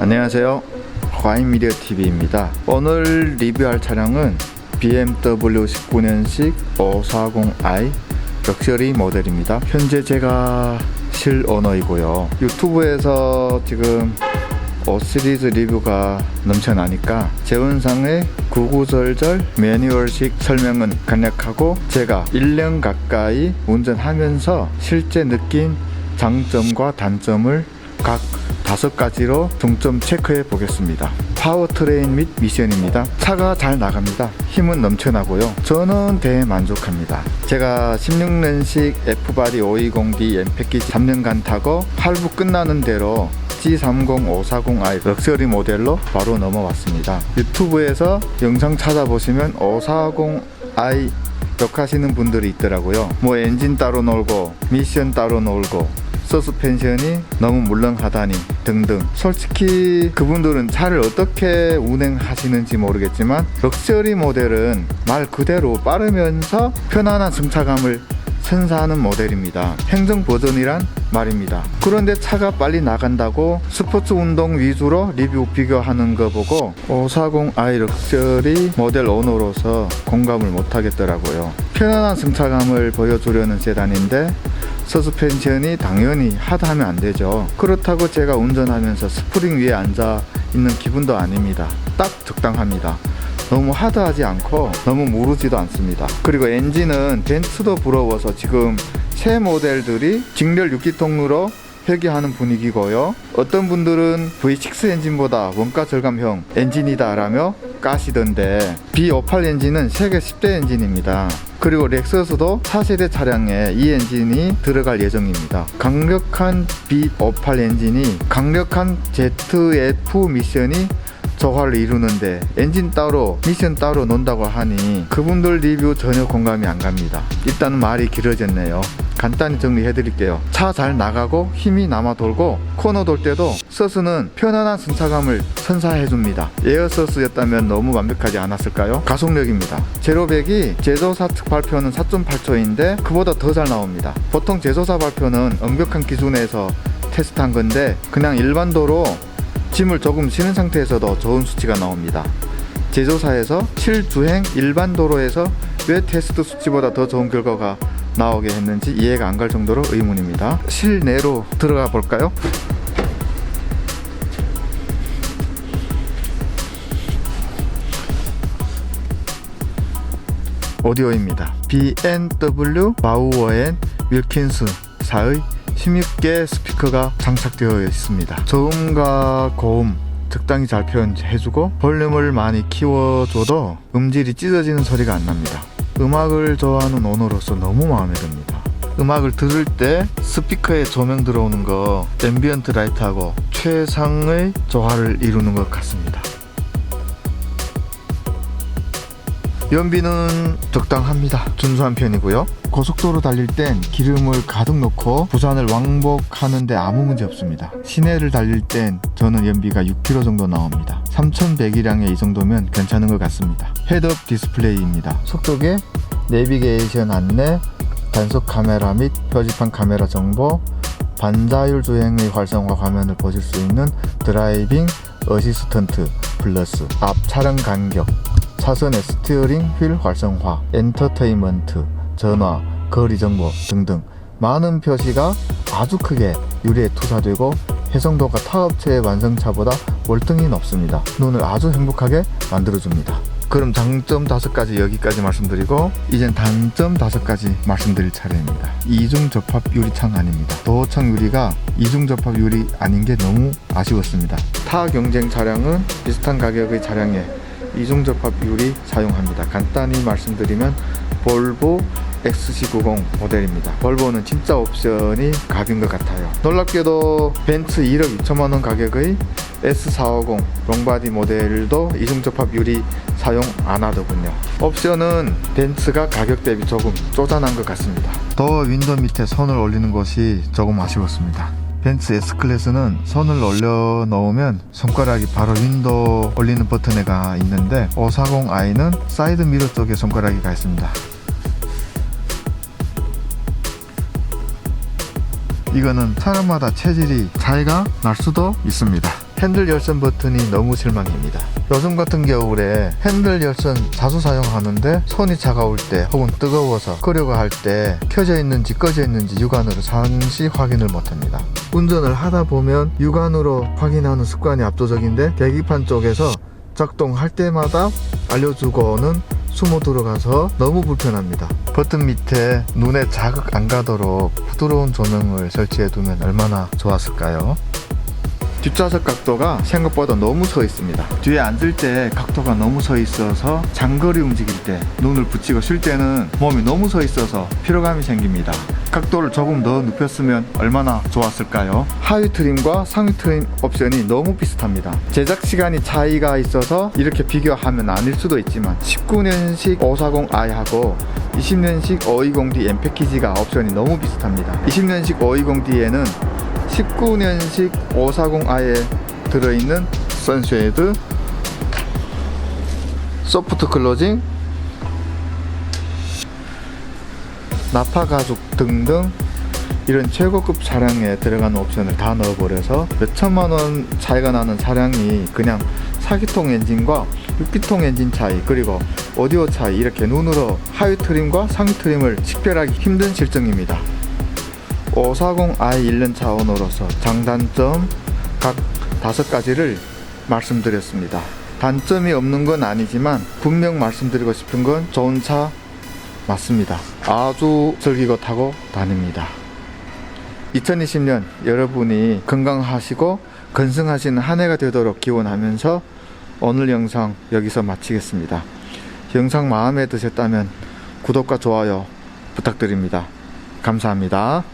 안녕하세요. 과잉미디어 TV입니다. 오늘 리뷰할 차량은 BMW 19년식 540i 럭셔리 모델입니다. 현재 제가 실오너이고요. 유튜브에서 지금 5 시리즈 리뷰가 넘쳐나니까 재원상의 구구절절 매뉴얼식 설명은 간략하고 제가 1년 가까이 운전하면서 실제 느낀 장점과 단점을 각 다섯 가지로 중점 체크해 보겠습니다. 파워트레인 및 미션입니다. 차가 잘 나갑니다. 힘은 넘쳐나고요. 저는 대만족합니다. 제가 16년식 F바디 520D M 패키지 3년간 타고 할부 끝나는 대로 G30540i 럭셔리 모델로 바로 넘어왔습니다. 유튜브에서 영상 찾아보시면 540i 욕하시는 분들이 있더라고요. 뭐 엔진 따로 놀고 미션 따로 놀고 서스펜션이 너무 물렁하다니 등등 솔직히 그분들은 차를 어떻게 운행하시는지 모르겠지만 럭셔리 모델은 말 그대로 빠르면서 편안한 승차감을 선사하는 모델입니다. 행정 버전이란 말입니다. 그런데 차가 빨리 나간다고 스포츠 운동 위주로 리뷰 비교하는 거 보고 540i 럭셔리 모델 오너로서 공감을 못 하겠더라고요. 편안한 승차감을 보여주려는 세단인데 서스펜션이 당연히 하드하면 안 되죠. 그렇다고 제가 운전하면서 스프링 위에 앉아 있는 기분도 아닙니다. 딱 적당합니다. 너무 하드하지 않고 너무 무르지도 않습니다. 그리고 엔진은 벤츠도 부러워서 지금 새 모델들이 직렬 6기통으로 회귀하는 분위기고요. 어떤 분들은 V6 엔진보다 원가 절감형 엔진이다라며 까시던데 B58 엔진은 세계 10대 엔진입니다. 그리고 렉서스도 4세대 차량에 이 엔진이 들어갈 예정입니다. 강력한 B58 엔진이 강력한 ZF 미션이 조화를 이루는데 엔진 따로 미션 따로 논다고 하니 그분들 리뷰 전혀 공감이 안 갑니다. 일단 말이 길어졌네요. 간단히 정리해 드릴게요. 차 잘 나가고 힘이 남아 돌고 코너 돌 때도 서스는 편안한 승차감을 선사해 줍니다. 에어서스였다면 너무 완벽하지 않았을까요? 가속력입니다. 제로백이 제조사 측 발표는 4.8초인데 그보다 더 잘 나옵니다. 보통 제조사 발표는 엄격한 기준에서 테스트한 건데 그냥 일반도로 짐을 조금 쉬는 상태에서도 좋은 수치가 나옵니다. 제조사에서 실주행 일반 도로에서 왜 테스트 수치보다 더 좋은 결과가 나오게 했는지 이해가 안 갈 정도로 의문입니다. 실내로 들어가 볼까요? 오디오입니다. BMW 바우어앤 윌킨스 4의 16개 스피커가 장착되어 있습니다. 저음과 고음 적당히 잘 표현해주고 볼륨을 많이 키워줘도 음질이 찢어지는 소리가 안 납니다. 음악을 좋아하는 오너로서 너무 마음에 듭니다. 음악을 들을 때 스피커에 조명 들어오는 거 앰비언트 라이트하고 최상의 조화를 이루는 것 같습니다. 연비는 적당합니다. 준수한 편이고요. 고속도로 달릴 땐 기름을 가득 넣고 부산을 왕복하는데 아무 문제 없습니다. 시내를 달릴 땐 저는 연비가 6km 정도 나옵니다. 3100이량에 이 정도면 괜찮은 것 같습니다. 헤드업 디스플레이입니다. 속도계, 내비게이션 안내, 단속 카메라 및 표지판 카메라 정보, 반자율 주행의 활성화 화면을 보실 수 있는 드라이빙 어시스턴트 플러스 앞 차량 간격 차선의 스티어링 휠 활성화 엔터테인먼트 전화 거리 정보 등등 많은 표시가 아주 크게 유리에 투사되고 해성도가 타 업체의 완성차보다 월등히 높습니다. 눈을 아주 행복하게 만들어줍니다. 그럼 장점 다섯 가지 여기까지 말씀드리고 이젠 단점 다섯 가지 말씀드릴 차례입니다. 이중 접합 유리창 아닙니다. 도어창 유리가 이중 접합 유리 아닌 게 너무 아쉬웠습니다. 타 경쟁 차량은 비슷한 가격의 차량에 이중 접합 유리 사용합니다. 간단히 말씀드리면 볼보 XC90 모델입니다. 볼보는 진짜 옵션이 갑인 것 같아요. 놀랍게도 벤츠 1억 2천만 원 가격의 S450 롱바디 모델도 이중 접합 유리 사용 안 하더군요. 옵션은 벤츠가 가격 대비 조금 쪼잔한 것 같습니다. 더 윈도 밑에 선을 올리는 것이 조금 아쉬웠습니다. 벤츠 S클래스는 손을 올려 놓으면 손가락이 바로 윈도 올리는 버튼에 가 있는데 540i는 사이드 미러 쪽에 손가락이 가 있습니다. 이거는 사람마다 체질이 차이가 날 수도 있습니다. 핸들 열선 버튼이 너무 실망입니다. 요즘 같은 겨울에 핸들 열선 자주 사용하는데 손이 차가울 때 혹은 뜨거워서 끄려고 할 때 켜져 있는지 꺼져 있는지 육안으로 상시 확인을 못합니다. 운전을 하다 보면 육안으로 확인하는 습관이 압도적인데 계기판 쪽에서 작동할 때마다 알려주고는 숨어 들어가서 너무 불편합니다. 버튼 밑에 눈에 자극 안 가도록 부드러운 조명을 설치해 두면 얼마나 좋았을까요? 뒷좌석 각도가 생각보다 너무 서 있습니다. 뒤에 앉을 때 각도가 너무 서 있어서 장거리 움직일 때 눈을 붙이고 쉴 때는 몸이 너무 서 있어서 피로감이 생깁니다. 각도를 조금 더 눕혔으면 얼마나 좋았을까요? 하위 트림과 상위 트림 옵션이 너무 비슷합니다. 제작 시간이 차이가 있어서 이렇게 비교하면 아닐 수도 있지만 19년식 540i하고 20년식 520D M 패키지가 옵션이 너무 비슷합니다. 20년식 520D에는 19년식 540i에 들어있는 선쉐이드 소프트 클로징 나파 가죽 등등 이런 최고급 차량에 들어가는 옵션을 다 넣어버려서 몇 천만 원 차이가 나는 차량이 그냥 4기통 엔진과 6기통 엔진 차이 그리고 오디오 차이 이렇게 눈으로 하위 트림과 상위 트림을 식별하기 힘든 실정입니다. 540i 1년 차원으로서 장단점 각 다섯 가지를 말씀드렸습니다. 단점이 없는 건 아니지만 분명 말씀드리고 싶은 건 좋은 차 맞습니다. 아주 즐기고 타고 다닙니다. 2020년 여러분이 건강하시고 건승하시는 한 해가 되도록 기원하면서 오늘 영상 여기서 마치겠습니다. 영상 마음에 드셨다면 구독과 좋아요 부탁드립니다. 감사합니다.